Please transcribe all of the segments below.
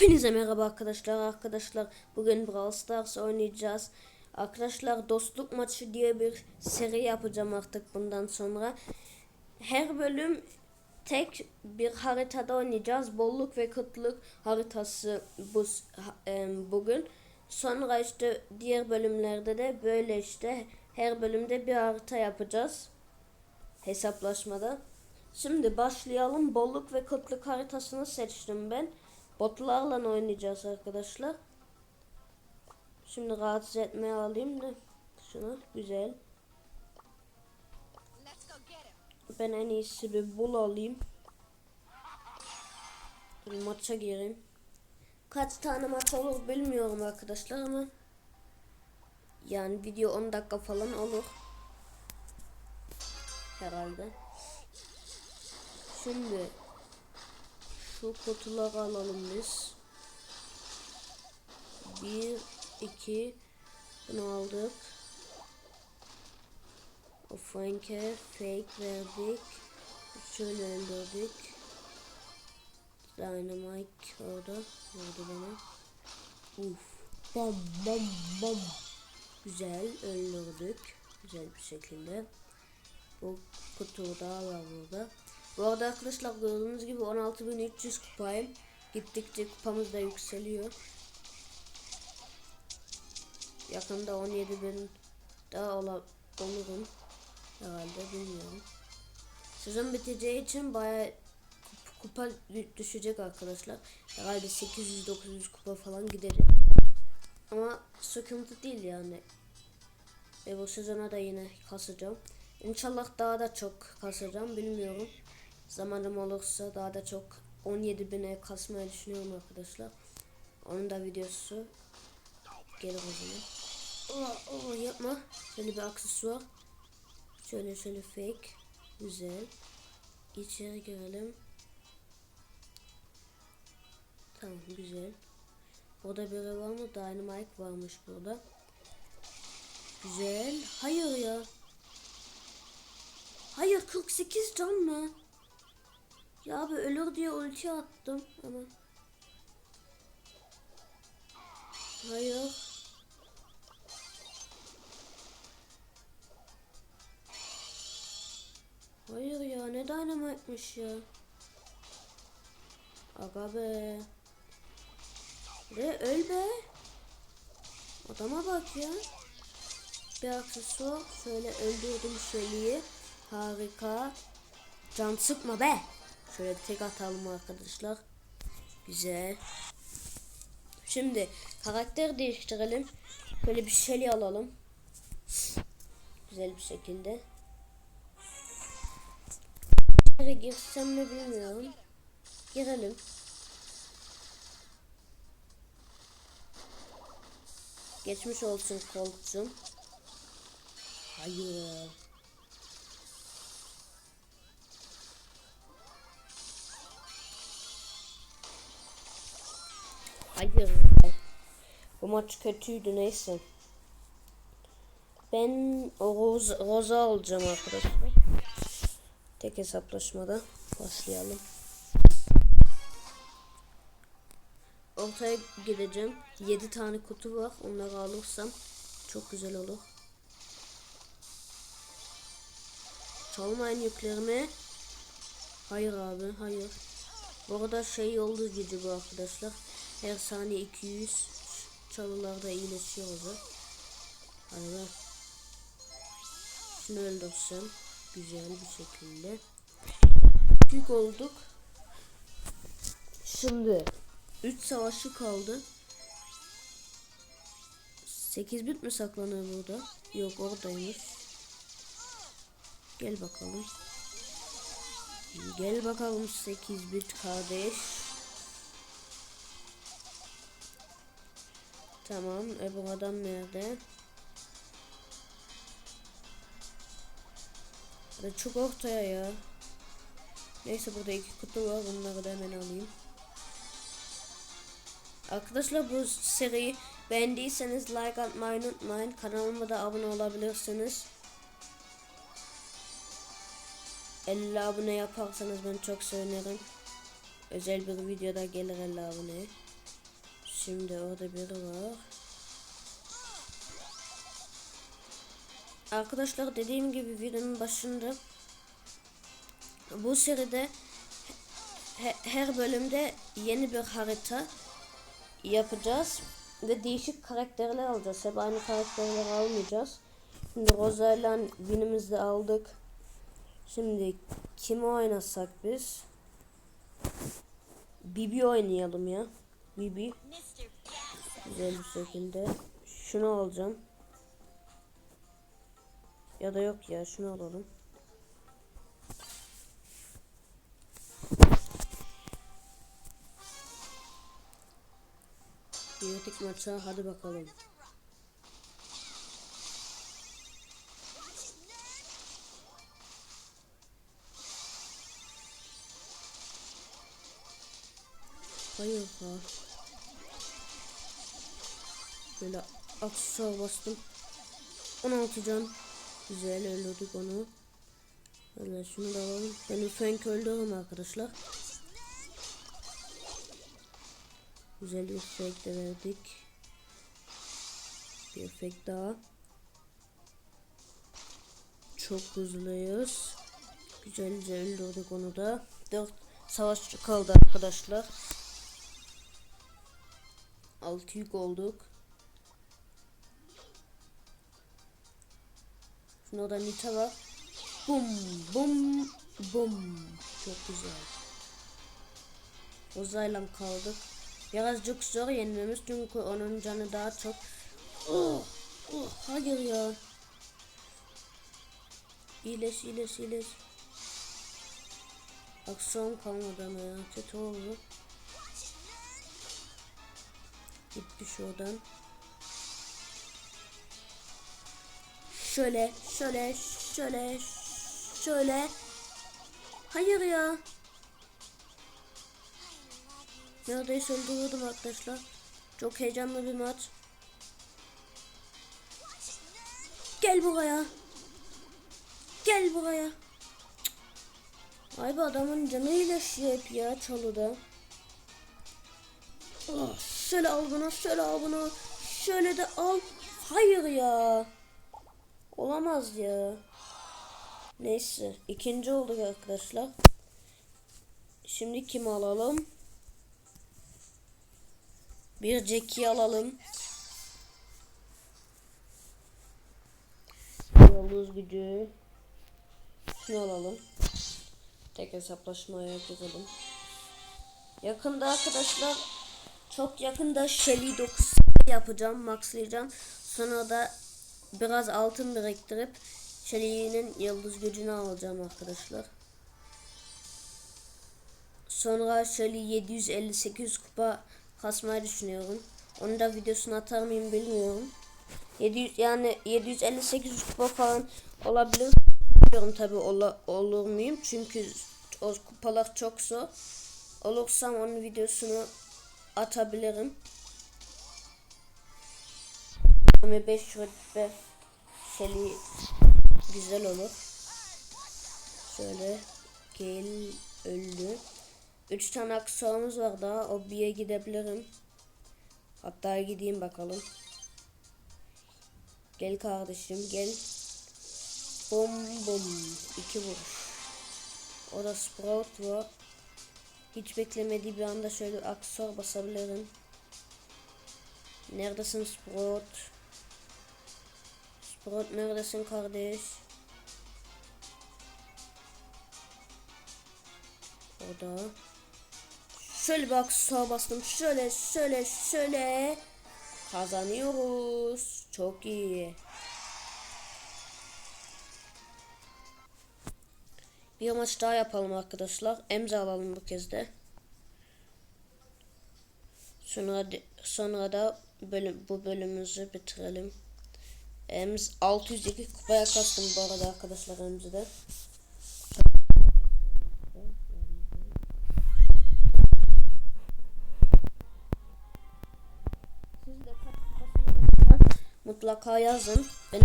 Hepinize merhaba arkadaşlar. Arkadaşlar bugün Brawl Stars oynayacağız. Arkadaşlar dostluk maçı diye bir seri yapacağım artık bundan sonra. Her bölüm tek bir haritada oynayacağız. Bolluk ve kıtlık haritası bu e, bugün. Sonra işte diğer bölümlerde de böyle işte her bölümde bir harita yapacağız. Hesaplaşmada. Şimdi başlayalım. Bolluk ve kıtlık haritasını seçtim ben. Botlarla oynayacağız arkadaşlar. Şimdi rahatsız etmeye alayım da şunu güzel. Ben en iyisi bir bul alayım. Bir maça gireyim. Kaç tane maç olur bilmiyorum arkadaşlar ama yani video 10 dakika falan olur. Herhalde. Şimdi şu kutuları alalım biz. Bir, iki, bunu aldık. O Frank'e fake verdik. Şöyle öldürdük. Dynamite orada vurdu bana. Uf. Bam bam bam. Güzel öldürdük. Güzel bir şekilde. Bu kutu daha var burada. Bu arada arkadaşlar gördüğünüz gibi 16.300 kupayım. Gittikçe kupamız da yükseliyor. Yakında 17.000 daha ola, olurum. Herhalde bilmiyorum. Sezon biteceği için baya kupa düşecek arkadaşlar. Herhalde 800-900 kupa falan gidecek. Ama sıkıntı değil yani. Ve bu sezona da yine kasacağım. İnşallah daha da çok kasacağım bilmiyorum. Zamanım olursa daha da çok 17 bine kasmayı düşünüyorum arkadaşlar. Onun da videosu gelir o zaman. Oh, oh, yapma. Şöyle bir aksesuar. Şöyle şöyle fake. Güzel. İçeri girelim. Tamam güzel. Orada biri var mı? Dynamite varmış burada. Güzel. Hayır ya. Hayır 48 can mı? Ya abi ölür diye ulti attım ama. Hayır. Hayır ya ne dynamite'miş ya. Aga be. De öl be. Adama bak ya. Bir aksesuar. Şöyle öldürdüm Shelly'yi. Harika. Can sıkma be. Şöyle tek atalım arkadaşlar. Güzel. Şimdi karakter değiştirelim. Böyle bir Shelly alalım. Güzel bir şekilde. Nereye girsem mi bilmiyorum. Girelim. Geçmiş olsun Colt'cum. Hayır. Hayır. Bu maç kötüydü neyse. Ben Roz, Roza alacağım arkadaşlar. Tek hesaplaşmada başlayalım. Ortaya gideceğim. 7 tane kutu var. Onları alırsam çok güzel olur. Çalmayın yüklerimi. Hayır abi hayır. Bu arada şey olduğu gibi bu arkadaşlar. Her saniye 200 çalılarda iyileşiyor o da. Hadi ver. Şunu öldürsem. Güzel bir şekilde. Büyük olduk. Şimdi 3 savaşı kaldı. 8 bit mi saklanıyor burada? Yok oradaymış. Gel bakalım. Gel bakalım 8 bit kardeş. Tamam. E bu adam nerede? Hadi çok ortaya ya. Neyse burada iki kutu var. Bunları da hemen alayım. Arkadaşlar bu seriyi beğendiyseniz like atmayı unutmayın. Kanalıma da abone olabilirsiniz. 50 abone yaparsanız ben çok sevinirim. Özel bir videoda gelir 50 abone. Şimdi orada biri var. Arkadaşlar dediğim gibi videonun başında bu seride he- her bölümde yeni bir harita yapacağız ve değişik karakterler alacağız. Hep aynı karakterleri almayacağız. Şimdi Rosa ile Win'imizi de aldık. Şimdi kimi oynasak biz? Bibi oynayalım ya. Bibi. Güzel bir şekilde. Şunu alacağım. Ya da yok ya şunu alalım. Girdik maça hadi bakalım. Hayır ha. Böyle aksesuar bastım. 16 can. Güzel öldürdük onu. Öyle şunu da alalım. Ben Frank öldürürüm arkadaşlar. Güzel bir efekt de verdik. Bir efekt daha. Çok hızlıyız. Güzelce öldürdük onu da. 4 savaşçı kaldı arkadaşlar. 6 yük olduk. Şimdi orada Nita var. Bum bum bum. Çok güzel. Ozayla kaldık. Birazcık zor yenmemiz çünkü onun canı daha çok. Oh, oh, hayır ya. İyileş iyileş iyileş. Aksiyon kalmadı ama ya. Kötü oldu. Gitti şuradan. Şöyle, şöyle, şöyle, şöyle. Hayır ya. Neredeyse öldürüyordum arkadaşlar. Çok heyecanlı bir maç. Gel buraya. Gel buraya. Ay bu adamın canı iyileşiyor hep ya çalıda. Oh, şöyle al bunu, şöyle al bunu. Şöyle de al. Hayır ya. Olamaz ya. Neyse. ikinci olduk arkadaşlar. Şimdi kim alalım? Bir Jackie alalım. Yıldız gücü. Şunu alalım. Tek hesaplaşmaya yazalım. Yakında arkadaşlar çok yakında Shelly 9 yapacağım, maxlayacağım. Sonra da biraz altın biriktirip Shelly'nin yıldız gücünü alacağım arkadaşlar. Sonra Shelly 758 kupa kasmayı düşünüyorum. Onu da videosunu atar mıyım bilmiyorum. 700 yani 758 kupa falan olabilir. Bilmiyorum tabi ola, olur muyum? Çünkü o kupalar çok zor. Olursam onun videosunu atabilirim. 25 rütbe Shelly güzel olur. Şöyle gel öldü. 3 tane aksesuarımız var daha. O gidebilirim. Hatta gideyim bakalım. Gel kardeşim gel. Bom bom. iki vuruş. O da Sprout var. Hiç beklemediği bir anda şöyle aksesuar basabilirim. Neredesin Sprout? Sprout neredesin kardeş? O da. Şöyle bir aksesuar bastım. Şöyle şöyle şöyle. Kazanıyoruz. Çok iyi. Bir maç daha yapalım arkadaşlar. Emza alalım bu kez de. Sonra, sonra da bölüm, bu bölümümüzü bitirelim. Ems 602 kupaya kastım bu arada arkadaşlar Emzi'de. Mutlaka yazın. Benim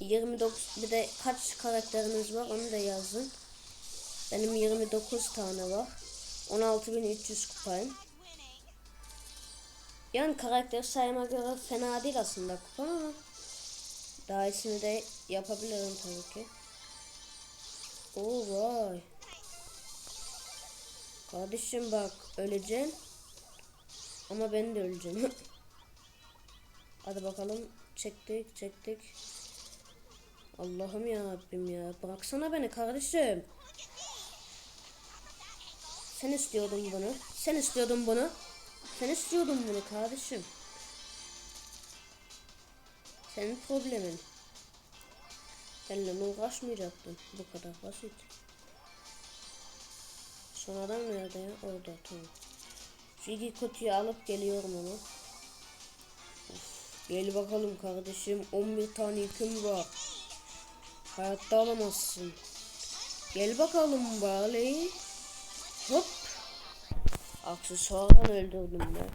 29 bir de kaç karakteriniz var onu da yazın. Benim 29 tane var. 16.300 kupayım. Yani karakter sayıma göre fena değil aslında kupon ama daha iyisini de yapabilirim tabii ki. Oo vay. Kardeşim bak öleceksin. Ama ben de öleceğim. Hadi bakalım çektik çektik. Allah'ım ya Rabbim ya. Bıraksana beni kardeşim. Sen istiyordun bunu. Sen istiyordun bunu. Sen istiyordun bunu kardeşim. Senin problemin. Benimle uğraşmayacaktın. Bu kadar basit. Son adam nerede ya? Orada tamam. Şu kutuyu alıp geliyorum onu. Of, gel bakalım kardeşim. 11 tane yüküm var. Hayatta alamazsın. Gel bakalım Barley. Hop. Aksesuardan öldürdüm ben.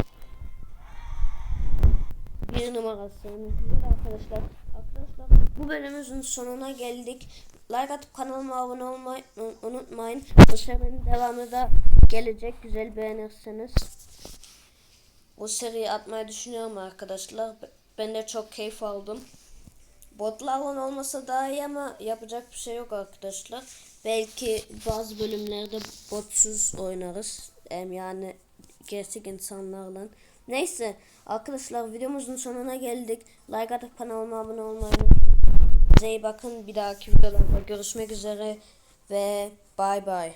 Bir numarası. Güzel arkadaşlar. Arkadaşlar bu bölümümüzün sonuna geldik. Like atıp kanalıma abone olmayı unutmayın. Bu serinin devamı da gelecek. Güzel beğenirseniz. Bu seriyi atmayı düşünüyorum arkadaşlar. Ben de çok keyif aldım. Botlarla olmasa daha iyi ama yapacak bir şey yok arkadaşlar. Belki bazı bölümlerde botsuz oynarız. Yani gerçek insanlarla. Neyse arkadaşlar videomuzun sonuna geldik. Like atıp kanalıma abone olmayı unutmayın. Size iyi bakın. Bir dahaki videolarda görüşmek üzere ve bay bay.